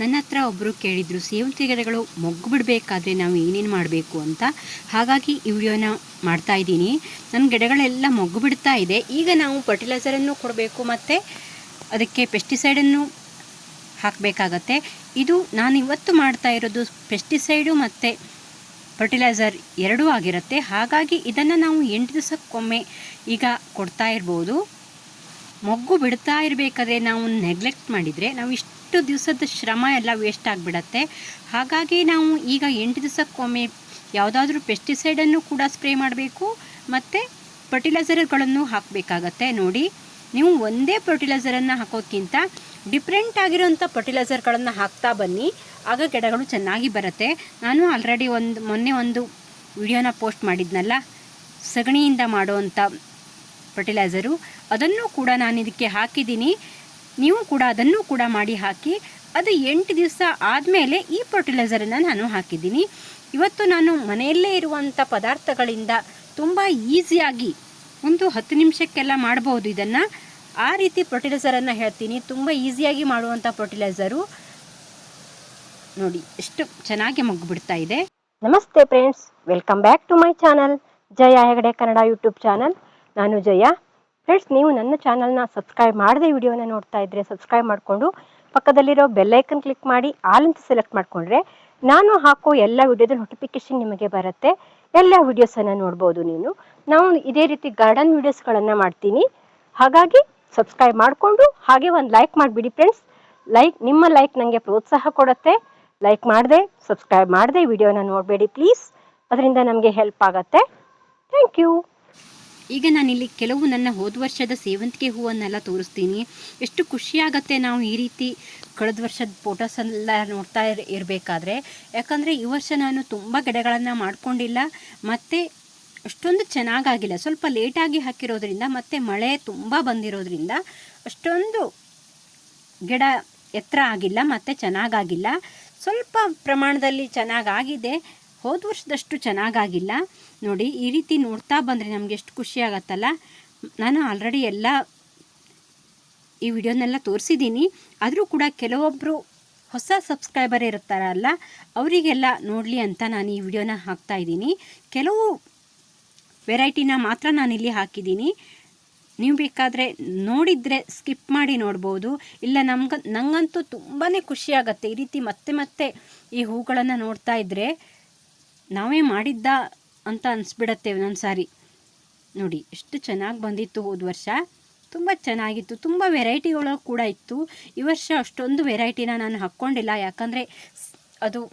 ನನ್ನ ಹತ್ರ ಒಬ್ಬರು ಕೇಳಿದರು ಸೇವಂತಿಗೆ ಗಿಡಗಳು ಮೊಗ್ಗು ಬಿಡಬೇಕಾದ್ರೆ ನಾವು ಏನೇನು ಮಾಡಬೇಕು ಅಂತ? ಹಾಗಾಗಿ ಈ ವಿಡಿಯೋನ ಮಾಡ್ತಾ ಇದ್ದೀನಿ. ನನ್ನ ಗಿಡಗಳೆಲ್ಲ ಮೊಗ್ಗು ಬಿಡ್ತಾ ಇದೆ. ಈಗ ನಾವು ಫರ್ಟಿಲೈಸರನ್ನು ಕೊಡಬೇಕು ಮತ್ತು ಅದಕ್ಕೆ ಪೆಸ್ಟಿಸೈಡನ್ನು ಹಾಕಬೇಕಾಗತ್ತೆ. ಇದು ನಾನು ಇವತ್ತು ಮಾಡ್ತಾ ಇರೋದು ಪೆಸ್ಟಿಸೈಡು ಮತ್ತು ಫರ್ಟಿಲೈಸರ್ ಎರಡೂ ಆಗಿರುತ್ತೆ. ಹಾಗಾಗಿ ಇದನ್ನು ನಾವು ಎಂಟು ದಿವಸಕ್ಕೊಮ್ಮೆ ಈಗ ಕೊಡ್ತಾ ಇರ್ಬೋದು. ಮೊಗ್ಗು ಬಿಡ್ತಾ ಇರಬೇಕಾದ್ರೆ ನಾವು ನೆಗ್ಲೆಕ್ಟ್ ಮಾಡಿದರೆ ನಾವು ಇಷ್ಟು ದಿವಸದ ಶ್ರಮ ಎಲ್ಲ ವೇಸ್ಟ್ ಆಗಿಬಿಡತ್ತೆ. ಹಾಗಾಗಿ ನಾವು ಈಗ ಎಂಟು ದಿವಸಕ್ಕೊಮ್ಮೆ ಯಾವುದಾದ್ರೂ ಪೆಸ್ಟಿಸೈಡನ್ನು ಕೂಡ ಸ್ಪ್ರೇ ಮಾಡಬೇಕು, ಮತ್ತು ಫರ್ಟಿಲೈಸರ್ಗಳನ್ನು ಹಾಕಬೇಕಾಗತ್ತೆ. ನೋಡಿ, ನೀವು ಒಂದೇ ಫರ್ಟಿಲೈಸರನ್ನು ಹಾಕೋಕ್ಕಿಂತ ಡಿಫ್ರೆಂಟ್ ಆಗಿರೋಂಥ ಫರ್ಟಿಲೈಸರ್ಗಳನ್ನು ಹಾಕ್ತಾ ಬನ್ನಿ, ಆಗ ಗಿಡಗಳು ಚೆನ್ನಾಗಿ ಬರುತ್ತೆ. ನಾನು ಆಲ್ರೆಡಿ ಒಂದು, ಮೊನ್ನೆ ಒಂದು ವಿಡಿಯೋನ ಪೋಸ್ಟ್ ಮಾಡಿದ್ನಲ್ಲ, ಸಗಣಿಯಿಂದ ಮಾಡುವಂಥ ಫರ್ಟಿಲೈಸರು ಅದನ್ನು ಕೂಡ ನಾನು ಇದಕ್ಕೆ ಹಾಕಿದ್ದೀನಿ. ನೀವು ಕೂಡ ಅದನ್ನು ಕೂಡ ಮಾಡಿ ಹಾಕಿ, ಅದು ಎಂಟು ದಿವಸ ಆದಮೇಲೆ ಈ ಫರ್ಟಿಲೈಸರನ್ನು ನಾನು ಹಾಕಿದ್ದೀನಿ. ಇವತ್ತು ನಾನು ಮನೆಯಲ್ಲೇ ಇರುವಂಥ ಪದಾರ್ಥಗಳಿಂದ ತುಂಬ ಈಸಿಯಾಗಿ ಒಂದು ಹತ್ತು ನಿಮಿಷಕ್ಕೆಲ್ಲ ಮಾಡ್ಬೋದು ಇದನ್ನು. ಆ ರೀತಿ ಫರ್ಟಿಲೈಸರನ್ನು ಹೇಳ್ತೀನಿ. ತುಂಬ ಈಸಿಯಾಗಿ ಮಾಡುವಂಥ ಫರ್ಟಿಲೈಸರು ನೋಡಿ, ಎಷ್ಟು ಚೆನ್ನಾಗಿ ಮಗ್ಬಿಡ್ತಾ ಬಿಡ್ತಾ ಇದೆ. ನಮಸ್ತೆ friends welcome back to my channel Jaya Hegde Kannada YouTube channel ನಾನು ಜಯ. ಫ್ರೆಂಡ್ಸ್ ನೀವು ನನ್ನ ಚಾನಲ್ನ ಸಬ್ಸ್ಕ್ರೈಬ್ ಮಾಡದೆ ವಿಡಿಯೋನ ನೋಡ್ತಾ ಇದ್ರೆ ಸಬ್ಸ್ಕ್ರೈಬ್ ಮಾಡಿಕೊಂಡು ಪಕ್ಕದಲ್ಲಿರೋ ಬೆಲ್ಲೈಕನ್ ಕ್ಲಿಕ್ ಮಾಡಿ ಆಲ್ ಅಂತ ಸೆಲೆಕ್ಟ್ ಮಾಡಿಕೊಂಡ್ರೆ ನಾನು ಹಾಕೋ ಎಲ್ಲ ವಿಡಿಯೋದ ನೋಟಿಫಿಕೇಶನ್ ನಿಮಗೆ ಬರುತ್ತೆ. ಎಲ್ಲ ವಿಡಿಯೋಸನ್ನು ನೋಡ್ಬೋದು ನೀನು. ನಾವು ಇದೇ ರೀತಿ ಗಾರ್ಡನ್ ವಿಡಿಯೋಸ್ಗಳನ್ನು ಮಾಡ್ತೀನಿ. ಹಾಗಾಗಿ ಸಬ್ಸ್ಕ್ರೈಬ್ ಮಾಡಿಕೊಂಡು ಹಾಗೆ ಒಂದು ಲೈಕ್ ಮಾಡಿಬಿಡಿ ಫ್ರೆಂಡ್ಸ್ ಲೈಕ್ ನಿಮ್ಮ ಲೈಕ್ ನನಗೆ ಪ್ರೋತ್ಸಾಹ ಕೊಡುತ್ತೆ. ಲೈಕ್ ಮಾಡದೆ ಸಬ್ಸ್ಕ್ರೈಬ್ ಮಾಡದೆ ವಿಡಿಯೋನ ನೋಡಬೇಡಿ ಪ್ಲೀಸ್ ಅದರಿಂದ ನಮಗೆ ಹೆಲ್ಪ್ ಆಗತ್ತೆ. ಥ್ಯಾಂಕ್ ಯು ಈಗ ನಾನಿಲ್ಲಿ ಕೆಲವು ನನ್ನ ಹೋದ ವರ್ಷದ ಸೇವಂತಿಗೆ ಹೂವನ್ನೆಲ್ಲ ತೋರಿಸ್ತೀನಿ. ಎಷ್ಟು ಖುಷಿಯಾಗತ್ತೆ ನಾವು ಈ ರೀತಿ ಕಳೆದ ವರ್ಷದ ಫೋಟೋಸ್ ಎಲ್ಲ ನೋಡ್ತಾ ಇರ್, ಇರಬೇಕಾದ್ರೆ. ಯಾಕಂದರೆ ಈ ವರ್ಷ ನಾನು ತುಂಬ ಗಿಡಗಳನ್ನು ಮಾಡಿಕೊಂಡಿಲ್ಲ. ಮತ್ತು ಅಷ್ಟೊಂದು ಚೆನ್ನಾಗಾಗಿಲ್ಲ. ಸ್ವಲ್ಪ ಲೇಟಾಗಿ ಹಾಕಿರೋದ್ರಿಂದ ಮತ್ತು ಮಳೆ ತುಂಬ ಬಂದಿರೋದ್ರಿಂದ ಅಷ್ಟೊಂದು ಗಿಡ ಎತ್ತರ ಆಗಿಲ್ಲ, ಮತ್ತು ಚೆನ್ನಾಗಾಗಿಲ್ಲ. ಸ್ವಲ್ಪ ಪ್ರಮಾಣದಲ್ಲಿ ಚೆನ್ನಾಗಾಗಿದೆ. ಹೋದ ವರ್ಷದಷ್ಟು ಚೆನ್ನಾಗಾಗಿಲ್ಲ. ನೋಡಿ, ಈ ರೀತಿ ನೋಡ್ತಾ ಬಂದರೆ ನಮಗೆ ಎಷ್ಟು ಖುಷಿ ಆಗತ್ತಲ್ಲ. ನಾನು ಆಲ್ರೆಡಿ ಎಲ್ಲ ಈ ವಿಡಿಯೋನೆಲ್ಲ ತೋರಿಸಿದ್ದೀನಿ. ಆದರೂ ಕೂಡ ಕೆಲವೊಬ್ಬರು ಹೊಸ ಸಬ್ಸ್ಕ್ರೈಬರ್ ಇರ್ತಾರಲ್ಲ ಅವರಿಗೆಲ್ಲ ನೋಡಲಿ ಅಂತ ನಾನು ಈ ವಿಡಿಯೋನ ಹಾಕ್ತಾ ಇದ್ದೀನಿ. ಕೆಲವು ವೆರೈಟಿನ ಮಾತ್ರ ನಾನಿಲ್ಲಿ ಹಾಕಿದ್ದೀನಿ. ನೀವು ಬೇಕಾದರೆ ನೋಡಿದರೆ ಸ್ಕಿಪ್ ಮಾಡಿ ನೋಡ್ಬೋದು. ಇಲ್ಲ, ನಮ್ಗೆ ನನಗಂತೂ ತುಂಬಾ ಖುಷಿಯಾಗತ್ತೆ ಈ ರೀತಿ ಮತ್ತೆ ಮತ್ತೆ ಈ ಹೂಗಳನ್ನು ನೋಡ್ತಾ ಇದ್ದರೆ ನಾವೇ ಮಾಡಿದ್ದ ಅಂತ ಅನಿಸ್ಬಿಡತ್ತೆ ಒಂದೊಂದು ಸಾರಿ. ನೋಡಿ, ಎಷ್ಟು ಚೆನ್ನಾಗಿ ಬಂದಿತ್ತು ಹೋದ ವರ್ಷ. ತುಂಬ ಚೆನ್ನಾಗಿತ್ತು. ತುಂಬ ವೆರೈಟಿಗಳು ಕೂಡ ಇತ್ತು. ಈ ವರ್ಷ ಅಷ್ಟೊಂದು ವೆರೈಟಿನ ನಾನು ಹಾಕ್ಕೊಂಡಿಲ್ಲ. ಯಾಕಂದರೆ ಅದು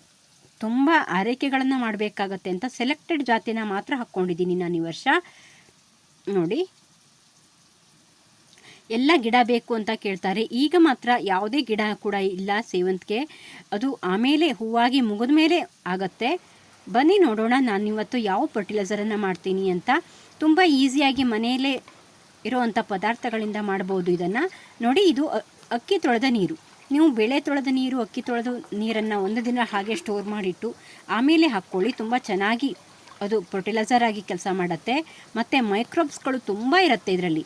ತುಂಬ ಆರೈಕೆಗಳನ್ನು ಮಾಡಬೇಕಾಗತ್ತೆ ಅಂತ ಸೆಲೆಕ್ಟೆಡ್ ಜಾತಿನ ಮಾತ್ರ ಹಾಕ್ಕೊಂಡಿದ್ದೀನಿ ನಾನು ಈ ವರ್ಷ. ನೋಡಿ. ಎಲ್ಲ ಗಿಡ ಬೇಕು ಅಂತ ಕೇಳ್ತಾರೆ. ಈಗ ಮಾತ್ರ ಯಾವುದೇ ಗಿಡ ಕೂಡ ಇಲ್ಲ ಸೇವಂತಿಗೆ. ಅದು ಆಮೇಲೆ ಹೂವಾಗಿ ಮುಗಿದ ಮೇಲೆ ಆಗತ್ತೆ. ಬನ್ನಿ ನೋಡೋಣ, ನಾನು ಇವತ್ತು ಯಾವ ಫರ್ಟಿಲೈಸರನ್ನು ಮಾಡ್ತೀನಿ ಅಂತ. ತುಂಬ ಈಸಿಯಾಗಿ ಮನೆಯಲ್ಲೇ ಇರುವಂಥ ಪದಾರ್ಥಗಳಿಂದ ಮಾಡ್ಬೋದು ಇದನ್ನು. ನೋಡಿ, ಇದು ಅಕ್ಕಿ ತೊಳೆದ ನೀರು. ನೀವು ಬೆಳೆ ತೊಳೆದ ನೀರು, ಅಕ್ಕಿ ತೊಳೆದು ನೀರನ್ನು ಒಂದು ದಿನ ಹಾಗೆ ಸ್ಟೋರ್ ಮಾಡಿಟ್ಟು, ಆಮೇಲೆ ಹಾಕ್ಕೊಳ್ಳಿ. ತುಂಬ ಚೆನ್ನಾಗಿ ಅದು ಫರ್ಟಿಲೈಸರ್ ಆಗಿ ಕೆಲಸ ಮಾಡುತ್ತೆ. ಮತ್ತು ಮೈಕ್ರೋಬ್ಸ್ಗಳು ತುಂಬ ಇರುತ್ತೆ ಇದರಲ್ಲಿ.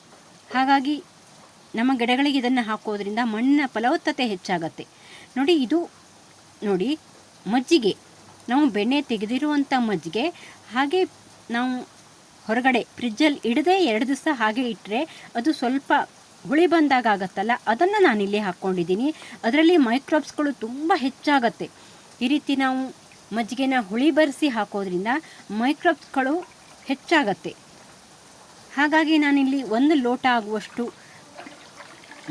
ಹಾಗಾಗಿ ನಮ್ಮ ಗಿಡಗಳಿಗೆ ಇದನ್ನು ಹಾಕೋದ್ರಿಂದ ಮಣ್ಣಿನ ಫಲವತ್ತತೆ ಹೆಚ್ಚಾಗತ್ತೆ. ನೋಡಿ, ಇದು ನೋಡಿ ಮಜ್ಜಿಗೆ. ನಾವು ಬೆಣ್ಣೆ ತೆಗೆದಿರುವಂಥ ಮಜ್ಜಿಗೆ ಹಾಗೆ ನಾವು ಹೊರಗಡೆ ಫ್ರಿಜ್ಜಲ್ಲಿ ಇಡದೆ ಎರಡು ದಿವಸ ಹಾಗೆ ಇಟ್ಟರೆ ಅದು ಸ್ವಲ್ಪ ಹುಳಿ ಬಂದಾಗ ಆಗತ್ತಲ್ಲ, ಅದನ್ನು ಇಲ್ಲಿ ಹಾಕ್ಕೊಂಡಿದ್ದೀನಿ. ಅದರಲ್ಲಿ ಮೈಕ್ರೋಬ್ಸ್ಗಳು ತುಂಬ ಹೆಚ್ಚಾಗತ್ತೆ. ಈ ರೀತಿ ನಾವು ಮಜ್ಜಿಗೆನ ಹುಳಿ ಬರೆಸಿ ಹಾಕೋದ್ರಿಂದ ಮೈಕ್ರೋಬ್ಸ್ಗಳು ಹೆಚ್ಚಾಗತ್ತೆ. ಹಾಗಾಗಿ ನಾನಿಲ್ಲಿ ಒಂದು ಲೋಟ ಆಗುವಷ್ಟು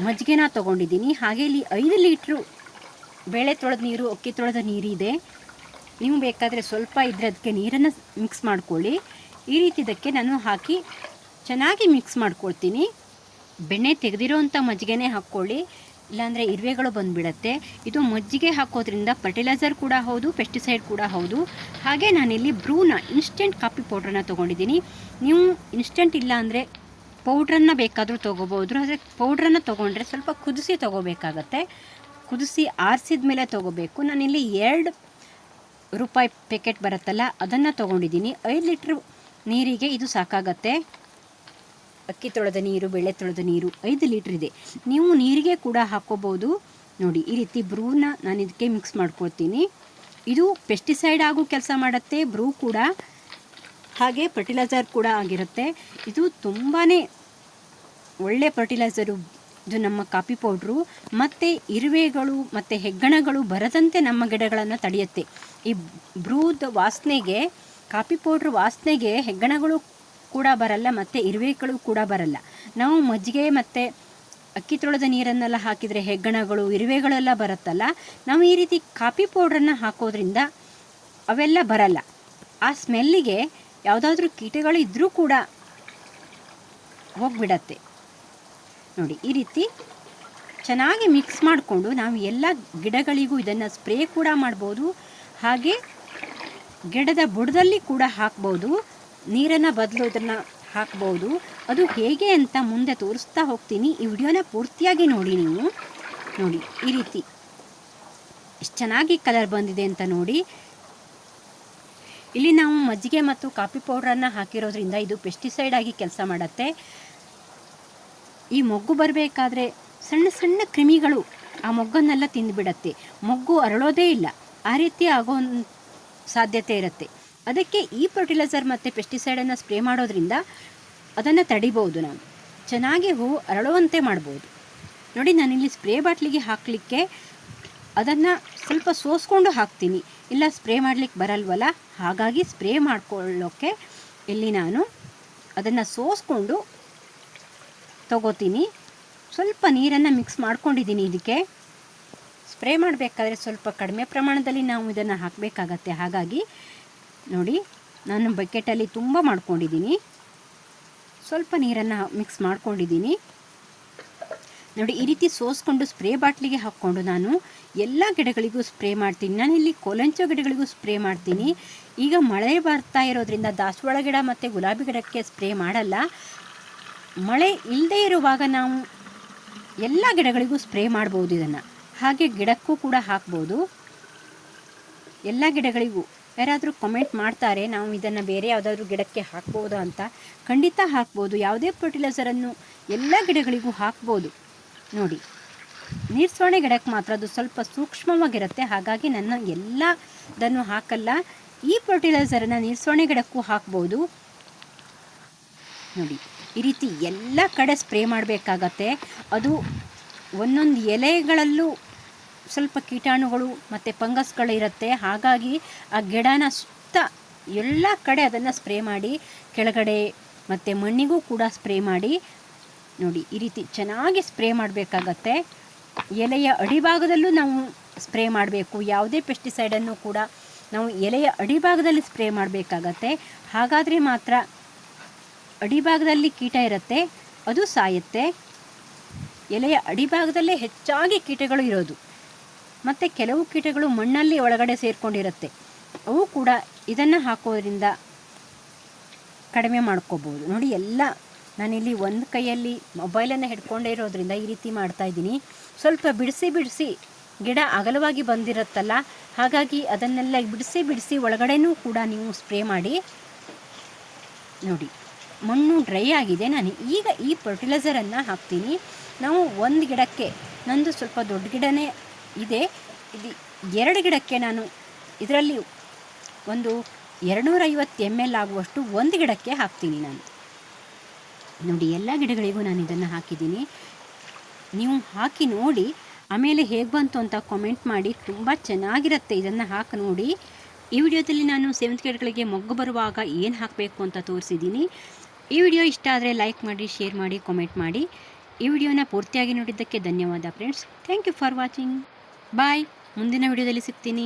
ಮಜ್ಜಿಗೆನ ತೊಗೊಂಡಿದ್ದೀನಿ. ಹಾಗೆ ಇಲ್ಲಿ ಐದು ಲೀಟ್ರು ಬೇಳೆ ತೊಳೆದ ನೀರು, ಅಕ್ಕಿ ತೊಳೆದ ನೀರಿದೆ. ನೀವು ಬೇಕಾದರೆ ಸ್ವಲ್ಪ ಇದ್ರೆ ಅದಕ್ಕೆ ನೀರನ್ನು ಮಿಕ್ಸ್ ಮಾಡ್ಕೊಳ್ಳಿ. ಈ ರೀತಿ ಇದಕ್ಕೆ ನಾನು ಹಾಕಿ ಚೆನ್ನಾಗಿ ಮಿಕ್ಸ್ ಮಾಡ್ಕೊಳ್ತೀನಿ. ಬೆಣ್ಣೆ ತೆಗೆದಿರೋವಂಥ ಮಜ್ಜಿಗೆನೇ ಹಾಕ್ಕೊಳ್ಳಿ. ಇಲ್ಲಾಂದರೆ ಇರುವೆಗಳು ಬಂದುಬಿಡತ್ತೆ. ಇದು ಮಜ್ಜಿಗೆ ಹಾಕೋದ್ರಿಂದ ಫರ್ಟಿಲೈಸರ್ ಕೂಡ ಹೌದು ಪೆಸ್ಟಿಸೈಡ್ ಕೂಡ ಹೌದು. ಹಾಗೆ ನಾನಿಲ್ಲಿ ಬ್ರೂನ ಇನ್ಸ್ಟೆಂಟ್ ಕಾಫಿ ಪೌಡ್ರನ್ನ ತೊಗೊಂಡಿದ್ದೀನಿ. ನೀವು ಇನ್ಸ್ಟೆಂಟ್ ಇಲ್ಲ ಅಂದರೆ ಪೌಡ್ರನ್ನು ಬೇಕಾದರೂ ತೊಗೋಬೋದು ಆದರೆ ಪೌಡ್ರನ್ನು ತೊಗೊಂಡ್ರೆ ಸ್ವಲ್ಪ ಕುದಿಸಿ ತೊಗೋಬೇಕಾಗತ್ತೆ. ಕುದಿಸಿ ಆರಿಸಿದ ಮೇಲೆ ತೊಗೋಬೇಕು. ನಾನಿಲ್ಲಿ ಎರಡು ರೂಪಾಯಿ ಪ್ಯಾಕೆಟ್ ಬರುತ್ತಲ್ಲ, ಅದನ್ನು ತೊಗೊಂಡಿದ್ದೀನಿ. ಐದು ಲೀಟ್ರ್ ನೀರಿಗೆ ಇದು ಸಾಕಾಗತ್ತೆ. ಅಕ್ಕಿ ತೊಳೆದ ನೀರು, ಬೆಳೆ ತೊಳೆದ ನೀರು, ಐದು ಲೀಟ್ರ್ ಇದೆ. ನೀವು ನೀರಿಗೆ ಕೂಡ ಹಾಕೋಬೋದು. ನೋಡಿ, ಈ ರೀತಿ ಬ್ರೂನ ನಾನು ಇದಕ್ಕೆ ಮಿಕ್ಸ್ ಮಾಡ್ಕೊಳ್ತೀನಿ. ಇದು ಪೆಸ್ಟಿಸೈಡ್ ಆಗೂ ಕೆಲಸ ಮಾಡುತ್ತೆ, ಬ್ರೂ ಕೂಡ ಹಾಗೆ ಫರ್ಟಿಲೈಸರ್ ಕೂಡ ಆಗಿರುತ್ತೆ. ಇದು ತುಂಬಾ ಒಳ್ಳೆ ಫರ್ಟಿಲೈಸರು ಇದು ನಮ್ಮ ಕಾಪಿ ಪೌಡ್ರು. ಮತ್ತು ಇರುವೆಗಳು, ಮತ್ತು ಹೆಗ್ಗಣಗಳು ಬರದಂತೆ ನಮ್ಮ ಗಿಡಗಳನ್ನು ತಡೆಯುತ್ತೆ. ಈ ಬ್ರೂದ ವಾಸನೆಗೆ, ಕಾಪಿ ಪೌಡ್ರ್ ವಾಸನೆಗೆ ಹೆಗ್ಗಣಗಳು ಕೂಡ ಬರಲ್ಲ, ಮತ್ತು ಇರುವೆಗಳು ಕೂಡ ಬರಲ್ಲ. ನಾವು ಮಜ್ಜಿಗೆ ಮತ್ತು ಅಕ್ಕಿ ತೊಳೆದ ನೀರನ್ನೆಲ್ಲ ಹಾಕಿದರೆ ಹೆಗ್ಗಣಗಳು, ಇರುವೆಗಳೆಲ್ಲ ಬರುತ್ತಲ್ಲ, ನಾವು ಈ ರೀತಿ ಕಾಫಿ ಪೌಡ್ರನ್ನು ಹಾಕೋದ್ರಿಂದ ಅವೆಲ್ಲ ಬರಲ್ಲ. ಆ ಸ್ಮೆಲ್ಲಿಗೆ ಯಾವುದಾದ್ರೂ ಕೀಟಗಳು ಇದ್ದರೂ ಕೂಡ ಹೋಗಿಬಿಡತ್ತೆ. ನೋಡಿ, ಈ ರೀತಿ ಚೆನ್ನಾಗಿ ಮಿಕ್ಸ್ ಮಾಡಿಕೊಂಡು ನಾವು ಎಲ್ಲ ಗಿಡಗಳಿಗೂ ಇದನ್ನು ಸ್ಪ್ರೇ ಕೂಡ ಮಾಡ್ಬೋದು. ಹಾಗೆ ಗಿಡದ ಬುಡದಲ್ಲಿ ಕೂಡ ಹಾಕ್ಬೋದು. ನೀರನ್ನು ಬದಲು ಇದನ್ನು ಹಾಕ್ಬೋದು. ಅದು ಹೇಗೆ ಅಂತ ಮುಂದೆ ತೋರಿಸ್ತಾ ಹೋಗ್ತೀನಿ. ಈ ವಿಡಿಯೋನ ಪೂರ್ತಿಯಾಗಿ ನೋಡಿ ನೀವು. ನೋಡಿ, ಈ ರೀತಿ. ಎಷ್ಟು ಚೆನ್ನಾಗಿ ಕಲರ್ ಬಂದಿದೆ ಅಂತ ನೋಡಿ. ಇಲ್ಲಿ ನಾವು ಮಜ್ಜಿಗೆ ಮತ್ತು ಕಾಫಿ ಪೌಡ್ರನ್ನು ಹಾಕಿರೋದ್ರಿಂದ ಇದು ಪೆಸ್ಟಿಸೈಡ್ ಆಗಿ ಕೆಲಸ ಮಾಡುತ್ತೆ. ಈ ಮೊಗ್ಗು ಬರಬೇಕಾದ್ರೆ ಸಣ್ಣ ಸಣ್ಣ ಕ್ರಿಮಿಗಳು ಆ ಮೊಗ್ಗನ್ನೆಲ್ಲ ತಿಂದುಬಿಡತ್ತೆ. ಮೊಗ್ಗು ಅರಳೋದೇ ಇಲ್ಲ. ಆ ರೀತಿ ಆಗೋ ಸಾಧ್ಯತೆ ಇರುತ್ತೆ. ಅದಕ್ಕೆ ಈ ಫರ್ಟಿಲೈಸರ್ ಮತ್ತು ಪೆಸ್ಟಿಸೈಡನ್ನು ಸ್ಪ್ರೇ ಮಾಡೋದ್ರಿಂದ ಅದನ್ನು ತಡಿಬೋದು ನಾವು ಚೆನ್ನಾಗಿ ಹೂವು ಅರಳುವಂತೆ ಮಾಡ್ಬೋದು. ನೋಡಿ ನಾನಿಲ್ಲಿ ಸ್ಪ್ರೇ ಬಾಟ್ಲಿಗೆ ಹಾಕಲಿಕ್ಕೆ ಅದನ್ನು ಸ್ವಲ್ಪ ಸೋಸ್ಕೊಂಡು ಹಾಕ್ತೀನಿ. ಇಲ್ಲ ಸ್ಪ್ರೇ ಮಾಡಲಿಕ್ಕೆ ಬರಲ್ವಲ್ಲ? ಹಾಗಾಗಿ ಸ್ಪ್ರೇ ಮಾಡ್ಕೊಳ್ಳೋಕ್ಕೆ ಇಲ್ಲಿ ನಾನು ಅದನ್ನು ಸೋಸ್ಕೊಂಡು ತಗೋತೀನಿ. ಸ್ವಲ್ಪ ನೀರನ್ನು ಮಿಕ್ಸ್ ಮಾಡ್ಕೊಂಡಿದ್ದೀನಿ ಇದಕ್ಕೆ. ಸ್ಪ್ರೇ ಮಾಡಬೇಕಾದ್ರೆ ಸ್ವಲ್ಪ ಕಡಿಮೆ ಪ್ರಮಾಣದಲ್ಲಿ ನಾವು ಇದನ್ನು ಹಾಕಬೇಕಾಗತ್ತೆ. ಹಾಗಾಗಿ ನೋಡಿ, ನಾನು ಬಕೆಟಲ್ಲಿ ತುಂಬ ಮಾಡ್ಕೊಂಡಿದ್ದೀನಿ. ಸ್ವಲ್ಪ ನೀರನ್ನು ಮಿಕ್ಸ್ ಮಾಡ್ಕೊಂಡಿದ್ದೀನಿ. ನೋಡಿ, ಈ ರೀತಿ ಸೋಸ್ಕೊಂಡು ಸ್ಪ್ರೇ ಬಾಟ್ಲಿಗೆ ಹಾಕ್ಕೊಂಡು ನಾನು ಎಲ್ಲ ಗಿಡಗಳಿಗೂ ಸ್ಪ್ರೇ ಮಾಡ್ತೀನಿ. ನಾನಿಲ್ಲಿ ಕೊಲಂಚೋ ಗಿಡಗಳಿಗೂ ಸ್ಪ್ರೇ ಮಾಡ್ತೀನಿ. ಈಗ ಮಳೆ ಬರ್ತಾ ಇರೋದ್ರಿಂದ ದಾಸವಾಳ ಗಿಡ ಮತ್ತು ಗುಲಾಬಿ ಗಿಡಕ್ಕೆ ಸ್ಪ್ರೇ ಮಾಡಲ್ಲ. ಮಳೆ ಇಲ್ಲದೇ ಇರುವಾಗ ನಾವು ಎಲ್ಲ ಗಿಡಗಳಿಗೂ ಸ್ಪ್ರೇ ಮಾಡ್ಬೋದು ಇದನ್ನು. ಹಾಗೆ ಗಿಡಕ್ಕೂ ಕೂಡ ಹಾಕ್ಬೋದು. ಎಲ್ಲ ಗಿಡಗಳಿಗೂ ಯಾರಾದರೂ ಕಮೆಂಟ್ ಮಾಡ್ತಾರೆ, ನಾವು ಇದನ್ನು ಬೇರೆ ಯಾವುದಾದ್ರೂ ಗಿಡಕ್ಕೆ ಹಾಕ್ಬೋದು ಅಂತ ಖಂಡಿತ ಹಾಕ್ಬೋದು. ಯಾವುದೇ ಫರ್ಟಿಲೈಸರನ್ನು ಎಲ್ಲ ಗಿಡಗಳಿಗೂ ಹಾಕ್ಬೋದು. ನೋಡಿ, ನೀರ್ಸೋಣೆ ಗಿಡಕ್ಕೆ ಮಾತ್ರ ಅದು ಸ್ವಲ್ಪ ಸೂಕ್ಷ್ಮವಾಗಿರುತ್ತೆ. ಹಾಗಾಗಿ ನನ್ನ ಎಲ್ಲದನ್ನು ಹಾಕಲ್ಲ. ಈ ಫರ್ಟಿಲೈಸರನ್ನು ನೀರ್ಸೋಣೆ ಗಿಡಕ್ಕೂ ಹಾಕ್ಬೋದು. ನೋಡಿ ಈ ರೀತಿ ಎಲ್ಲ ಕಡೆ ಸ್ಪ್ರೇ ಮಾಡಬೇಕಾಗತ್ತೆ. ಅದು ಒಂದೊಂದು ಎಲೆಗಳಲ್ಲೂ ಸ್ವಲ್ಪ ಕೀಟಾಣುಗಳು ಮತ್ತು ಫಂಗಸ್ಗಳು ಇರುತ್ತೆ. ಹಾಗಾಗಿ ಆ ಗಿಡನ ಸುತ್ತ ಎಲ್ಲ ಕಡೆ ಅದನ್ನು ಸ್ಪ್ರೇ ಮಾಡಿ, ಕೆಳಗಡೆ ಮತ್ತು ಮಣ್ಣಿಗೂ ಕೂಡ ಸ್ಪ್ರೇ ಮಾಡಿ ನೋಡಿ, ಈ ರೀತಿ ಚೆನ್ನಾಗಿ ಸ್ಪ್ರೇ ಮಾಡಬೇಕಾಗತ್ತೆ. ಎಲೆಯ ಅಡಿಭಾಗದಲ್ಲೂ ನಾವು ಸ್ಪ್ರೇ ಮಾಡಬೇಕು. ಯಾವುದೇ ಪೆಸ್ಟಿಸೈಡನ್ನು ಕೂಡ ನಾವು ಎಲೆಯ ಅಡಿಭಾಗದಲ್ಲಿ ಸ್ಪ್ರೇ ಮಾಡಬೇಕಾಗತ್ತೆ. ಹಾಗಾದರೆ ಮಾತ್ರ ಅಡಿಭಾಗದಲ್ಲಿ ಕೀಟ ಇರುತ್ತೆ, ಅದು ಸಾಯುತ್ತೆ. ಎಲೆಯ ಅಡಿಭಾಗದಲ್ಲೇ ಹೆಚ್ಚಾಗಿ ಕೀಟಗಳು ಇರೋದು. ಮತ್ತು ಕೆಲವು ಕೀಟಗಳು ಮಣ್ಣಲ್ಲಿ ಒಳಗಡೆ ಸೇರಿಕೊಂಡಿರುತ್ತೆ. ಅವು ಕೂಡ ಇದನ್ನು ಹಾಕೋದ್ರಿಂದ ಕಡಿಮೆ ಮಾಡ್ಕೋಬೋದು. ನೋಡಿ, ಎಲ್ಲ ನಾನಿಲ್ಲಿ ಒಂದು ಕೈಯಲ್ಲಿ ಮೊಬೈಲನ್ನು ಹಿಡ್ಕೊಂಡೇ ಇರೋದ್ರಿಂದ ಈ ರೀತಿ ಮಾಡ್ತಾ ಇದ್ದೀನಿ. ಸ್ವಲ್ಪ ಬಿಡಿಸಿ ಬಿಡಿಸಿ ಗಿಡ ಅಗಲವಾಗಿ ಬಂದಿರುತ್ತಲ್ಲ, ಹಾಗಾಗಿ ಅದನ್ನೆಲ್ಲ ಬಿಡಿಸಿ ಬಿಡಿಸಿ ಒಳಗಡೆನೂ ಕೂಡ ನೀವು ಸ್ಪ್ರೇ ಮಾಡಿ ನೋಡಿ. ಮಣ್ಣು ಡ್ರೈ ಆಗಿದೆ, ನಾನು ಈಗ ಈ ಫರ್ಟಿಲೈಸರನ್ನು ಹಾಕ್ತೀನಿ. ನಾವು ಒಂದು ಗಿಡಕ್ಕೆ, ನಂದು ಸ್ವಲ್ಪ ದೊಡ್ಡ ಗಿಡನೇ ಇದೆ. ಇದು ಎರಡು ಗಿಡಕ್ಕೆ ನಾನು ಇದರಲ್ಲಿ ಒಂದು ಎರಡುನೂರೈವತ್ತು ಎಂ ಎಲ್ ಆಗುವಷ್ಟು ಒಂದು ಗಿಡಕ್ಕೆ ಹಾಕ್ತೀನಿ ನಾನು. ನೋಡಿ, ಎಲ್ಲ ಗಿಡಗಳಿಗೂ ನಾನು ಇದನ್ನು ಹಾಕಿದ್ದೀನಿ. ನೀವು ಹಾಕಿ ನೋಡಿ, ಆಮೇಲೆ ಹೇಗೆ ಬಂತು ಅಂತ ಕಾಮೆಂಟ್ ಮಾಡಿ, ತುಂಬ ಚೆನ್ನಾಗಿರುತ್ತೆ ಇದನ್ನು ಹಾಕಿ ನೋಡಿ. ಈ ವಿಡಿಯೋದಲ್ಲಿ ನಾನು ಸೆವೆಂತ್ ಗಿಡಗಳಿಗೆ ಮೊಗ್ಗು ಬರುವಾಗ ಏನು ಹಾಕಬೇಕು ಅಂತ ತೋರಿಸಿದ್ದೀನಿ. ಈ ವಿಡಿಯೋ ಇಷ್ಟ ಆದರೆ ಲೈಕ್ ಮಾಡಿ, ಶೇರ್ ಮಾಡಿ ಕಾಮೆಂಟ್ ಮಾಡಿ. ಈ ವಿಡಿಯೋನ ಪೂರ್ತಿಯಾಗಿ ನೋಡಿದ್ದಕ್ಕೆ ಧನ್ಯವಾದ friends thank you for watching bye ಮುಂದಿನ ವಿಡಿಯೋದಲ್ಲಿ ಸಿಗ್ತೀನಿ.